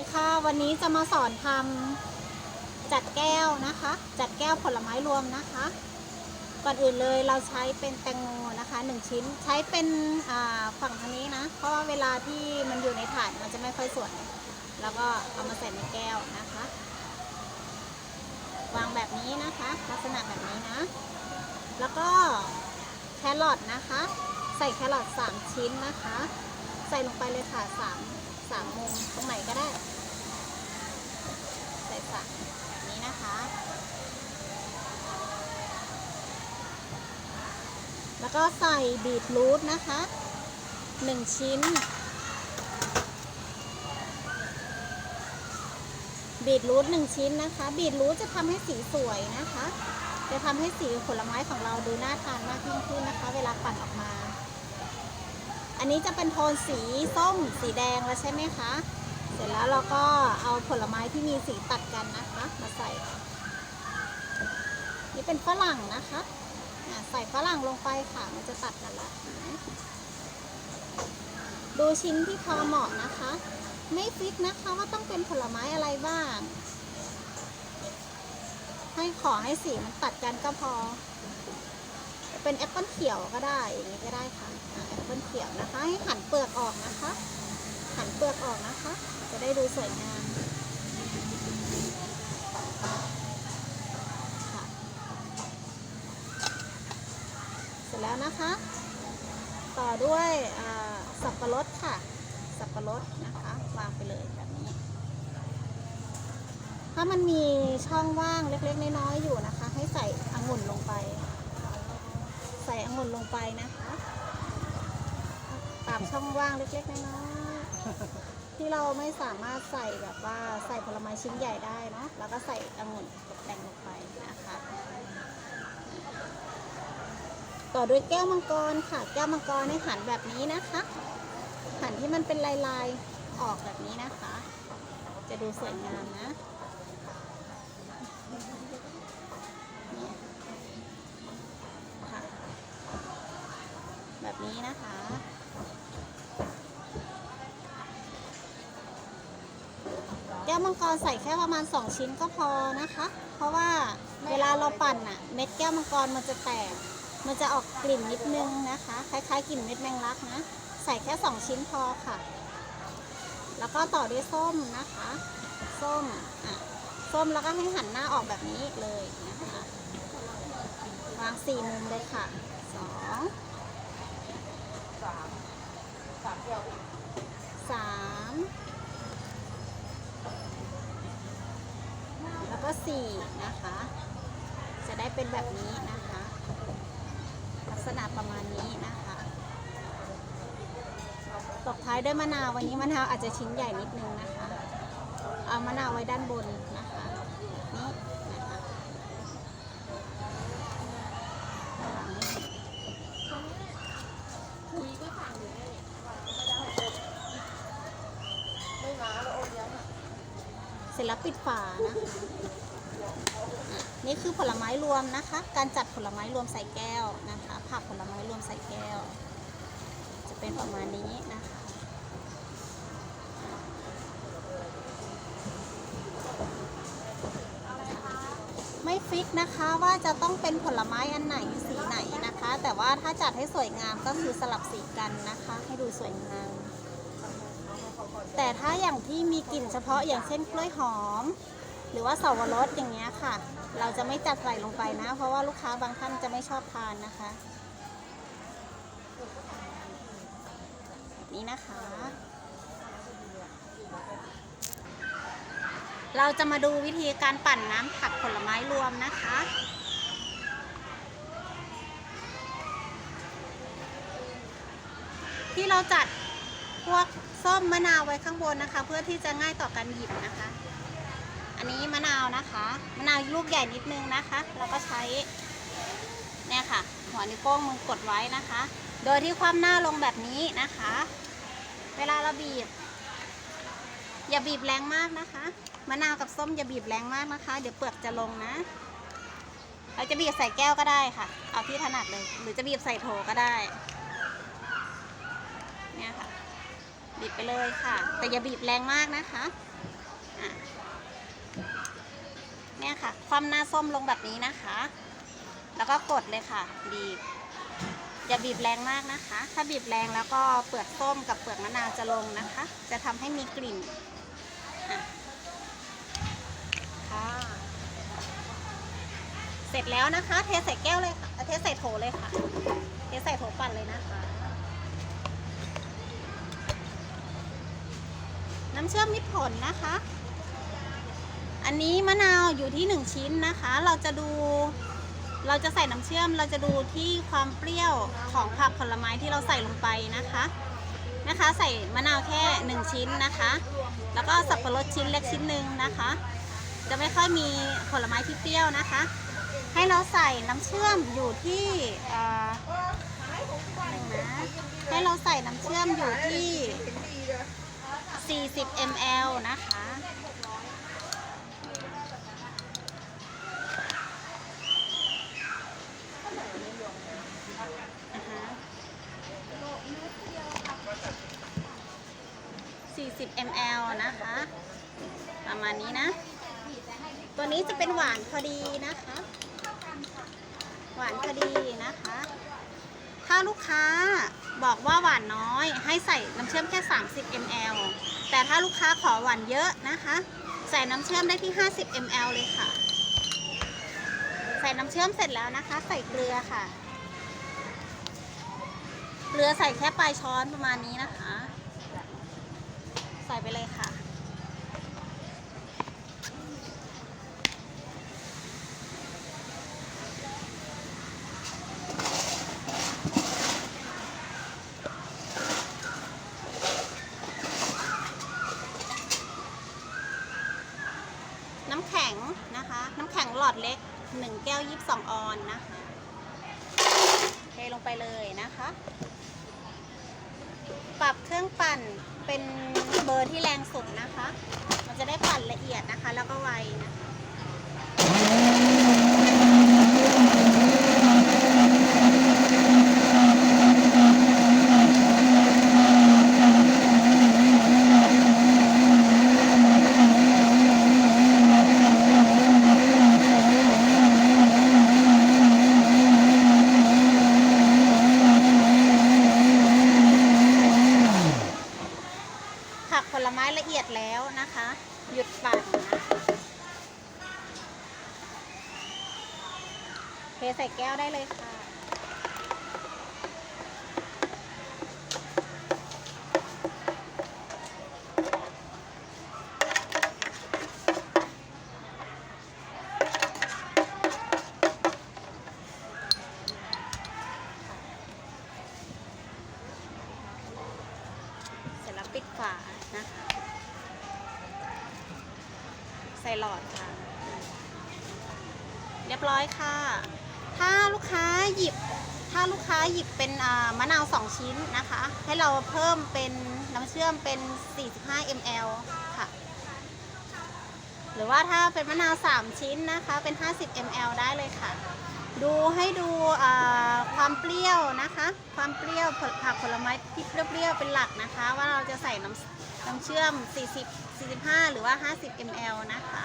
ดีค่ะ วันนี้จะมาสอนทำจัดแก้วนะคะ จัดแก้วผลไม้รวมนะคะ ก่อนอื่นเลยเราใช้เป็นแตงโมนะคะหนึ่งชิ้น ใช้เป็นฝั่งทางนี้นะ เพราะว่าเวลาที่มันอยู่ในถาดมันจะไม่ค่อยสวย แล้วก็เอามาใส่ในแก้วนะคะ วางแบบนี้นะคะ ลักษณะแบบนี้นะ แล้วก็แครอทนะคะ ใส่แครอทสามชิ้นนะคะ ใส่ลงไปเลยค่ะสามสามมุมตรงไหนก็ได้ ใส่สามแบบนี้นะคะ แล้วก็ใส่บีทรูทนะคะหนึ่งชิ้น บีทรูทหนึ่งชิ้นนะคะ บีทรูทจะทำให้สีสวยนะคะ จะทำให้สีผลไม้ของเราดูน่าทานมากยิ่งขึ้นนะคะ เวลาปั่นออกมา อันนี้จะเป็นโทนสีส้มสีแดงแล้วใช่ไหมคะ เสร็จแล้วเราก็เอาผลไม้ที่มีสีตัดกันนะคะ มาใส่ นี่เป็นฝรั่งนะคะ อะใส่ฝรั่งลงไปค่ะ มันจะตัดกันละดูชิ้นที่พอเหมาะนะคะ ไม่ฟิกนะคะว่าต้องเป็นผลไม้อะไรบ้าง ให้ขอให้สีมันตัดกันก็พอ เป็นแอปเปิลเขียวก็ได้อย่างนี้ก็ได้ค่ะแอปเปิลเขียวนะคะ ให้หั่นเปลือกออกนะคะ หั่นเปลือกออกนะคะ จะได้ดูสวยงามค่ะเสร็ จแล้วนะคะ ต่อด้วยสับปะรดค่ะ สับปะรดนะคะ วางไปเลยแบบนี้ ถ้ามันมีช่องว่างเล็กๆน้อยๆอยู่นะคะ ให้ใส่องุ่นลงไป ใส่องุ่นลงไปนะคะตามช่องว่างเล็กๆน้อยๆที่เราไม่สามารถใส่แบบว่าใส่ผลไม้ชิ้นใหญ่ได้เนาะแล้วก็ใส่องุ่นตกแต่งลงไปนะคะ ต่อด้วยแก้วมังกรค่ะ แก้วมังกรให้หันแบบนี้นะคะ หันที่มันเป็นลายๆออกแบบนี้นะคะ จะดูสวยงามนะเนี่ยค่ะแบบนี้นะคะแก้วมังกรใส่แค่ประมาณ 2 ชิ้นก็พอนะคะ เพราะว่าเวลาเราปั่นอะเม็ดแก้วมังกรมันจะแตก มันจะออกกลิ่นนิดนึงนะคะ คล้ายๆกลิ่นเม็ดแมงลักนะ ใส่แค่ 2 ชิ้นพอค่ะ แล้วก็ต่อด้วยส้มนะคะ ส้มอะส้มแล้วก็ให้หันหน้าออกแบบนี้เลยนะคะ วางสี่มุมเลยค่ะสองสามแล้วก็สี่นะคะ จะได้เป็นแบบนี้นะคะ ษณะประมาณนี้นะคะ ตบท้ายด้วยมะนาววันนี้มะนาวอาจจะชิ้นใหญ่นิดนึงนะคะ เอามะนาวไว้ด้านบนนะคะนี่นะคะเสร็จแล้วปิดฝานะคะอะ นี่คือผลไม้รวมนะคะ การจัดผลไม้รวมใส่แก้วนะคะ ผักผลไม้รวมใส่แก้ว จะเป็นประมาณนี้นะคะไม่ฟิกนะคะว่าจะต้องเป็นผลไม้อันไหนสีไหนนะคะ แต่ว่าถ้าจัดให้สวยงามก็คือสลับสีกันนะคะ ให้ดูสวยงาม แต่ถ้าอย่างที่มีกลิ่นเฉพาะอย่างเช่นกล้วยหอม หรือว่าสวรสอย่างเงี้ยค่ะ เราจะไม่จัดใส่ลงไปนะ เพราะว่าลูกค้าบางท่านจะไม่ชอบทานนะคะนี้นะคะ เราจะมาดูวิธีการปั่นน้ำผักผลไม้รวมนะคะ ที่เราจัดพวกส้มมะนาวไว้ข้างบนนะคะ เพื่อที่จะง่ายต่อการหยิบนะคะ อันนี้มะนาวนะคะ มะนาวลูกใหญ่นิดนึงนะคะแล้วก็ใช้เนี่ยค่ะ หัวนิ้วโป้งมือกดไว้นะคะ โดยที่ความหน้าลงแบบนี้นะคะ เวลาเราบีบ อย่าบีบแรงมากนะคะ มะนาวกับส้มอย่าบีบแรงมากนะคะ เดี๋ยวเปลือกจะลงนะ เราจะบีบใส่แก้วก็ได้ค่ะ เอาที่ถนัดเลย หรือจะบีบใส่โถก็ได้ เนี่ยค่ะ บีบไปเลยค่ะ แต่อย่าบีบแรงมากนะคะ เนี่ยค่ะ ความหน้าส้มลงแบบนี้นะคะ แล้วก็กดเลยค่ะ บีบ อย่าบีบแรงมากนะคะ ถ้าบีบแรงแล้วก็เปลือกส้มกับเปลือกมะนาวจะลงนะคะ จะทำให้มีกลิ่นค่ะ เสร็จแล้วนะคะ เทใส่แก้วเลยค่ะ เทใส่โถเลยค่ะ เทใส่โถปั่นเลยนะคะ น้ำเชื่อมมิตรผลนะคะ อันนี้มะนาวอยู่ที่ 1 ชิ้นนะคะ เราจะดู เราจะใส่น้ำเชื่อม เราจะดูที่ความเปรี้ยวของผักผลไม้ที่เราใส่ลงไปนะคะ นะคะ ใส่มะนาวแค่ 1 ชิ้นนะคะ แล้วก็สับปะรดชิ้นเล็กชิ้นหนึ่งนะคะ จะไม่ค่อยมีผลไม้ที่เปรี้ยวนะคะ ให้เราใส่น้ำเชื่อมอยู่ที่เอ่อหนึ่งนะให้เราใส่น้ำเชื่อมอยู่ที่ 40 ml นะคะ อ่าฮะ40 ml นะคะ ประมาณนี้นะ ตัวนี้จะเป็นหวานพอดีนะคะ หวานพอดีนะคะ ถ้าลูกค้าบอกว่าหวานน้อยให้ใส่น้ำเชื่อมแค่ 30 ml แต่ถ้าลูกค้าขอหวานเยอะนะคะ ใส่น้ำเชื่อมได้ที่ 50 ml เลยค่ะ ใส่น้ำเชื่อมเสร็จแล้วนะคะ ใส่เกลือค่ะ เกลือใส่แค่ปลายช้อนประมาณนี้นะคะ ใส่ไปเลยค่ะ น้ำแข็งนะคะ น้ำแข็งหล อดเล็ก 1 แก้ว 22 ออนนะคะเทลงไปเลยนะคะ ปรับเครื่องปั่นเป็นเบอร์ที่แรงสุดนะคะ มันจะได้ปั่นละเอียดนะคะ แล้วก็ไวนะคะ ผักผลไม้ละเอียดแล้วนะคะ หยุดปั่นนะคะเทใส่แก้วได้เลยค่ะ ส่หลอดค่ะ เรียบร้อยค่ะ ถ้าลูกค้าหยิบ ถ้าลูกค้าหยิบเป็นมะนาว2ชิ้นนะคะ ให้เราเพิ่มเป็นน้ำเชื่อมเป็น 45 ml ค่ะ หรือว่าถ้าเป็นมะนาว 3 ชิ้นนะคะเป็น 50 ml ได้เลยค่ะ ดูให้ดูความเปรี้ยวนะคะ ความเปรี้ยวผลผักผลไม้ที่เปรี้ยวๆเป็นหลักนะคะ ว่าเราจะใส่น้ำ น้ำเชื่อม 40 45 หรือว่า 50 ml นะคะ